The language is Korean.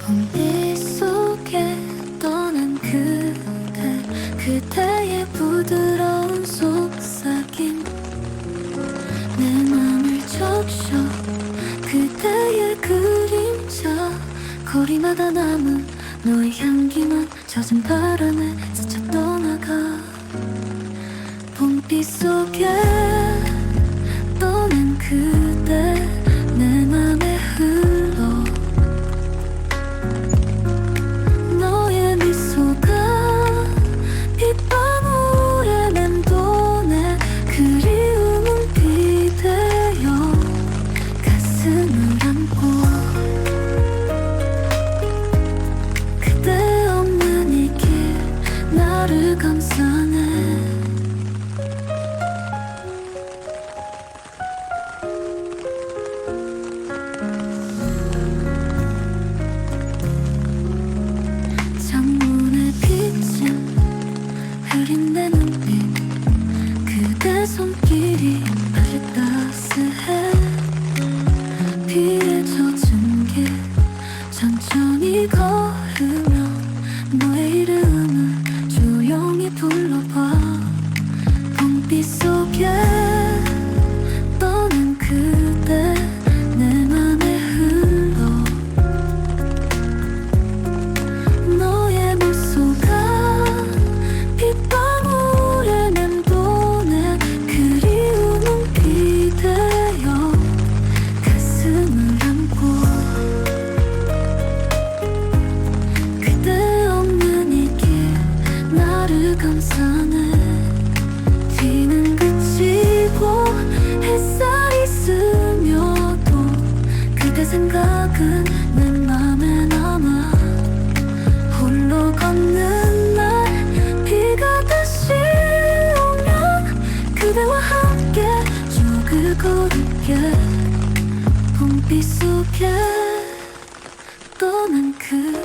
봄빛 속에 떠난 그대 그대의 부드러운 속삭임. 내 맘을 적셔 그대의 그림자. 거리마다 남은 너의 향기만 젖은 바람에 스쳐 떠나가. 봄빛 속에 흐린 내 눈빛 그대 손길이 아직 따스해 비에 젖은 길 천천히 걸으며 너의 이름을 조용히 불러봐 가슴을 안고 그대 없는 이길 나를 감싸네 비는 그치고 햇살이 스며도 그대 생각은 내 맘에 남아 홀로 걷는 날 비가 다시 오면 그대와 함께 조그 걸을게 봄빛 속에 떠난 그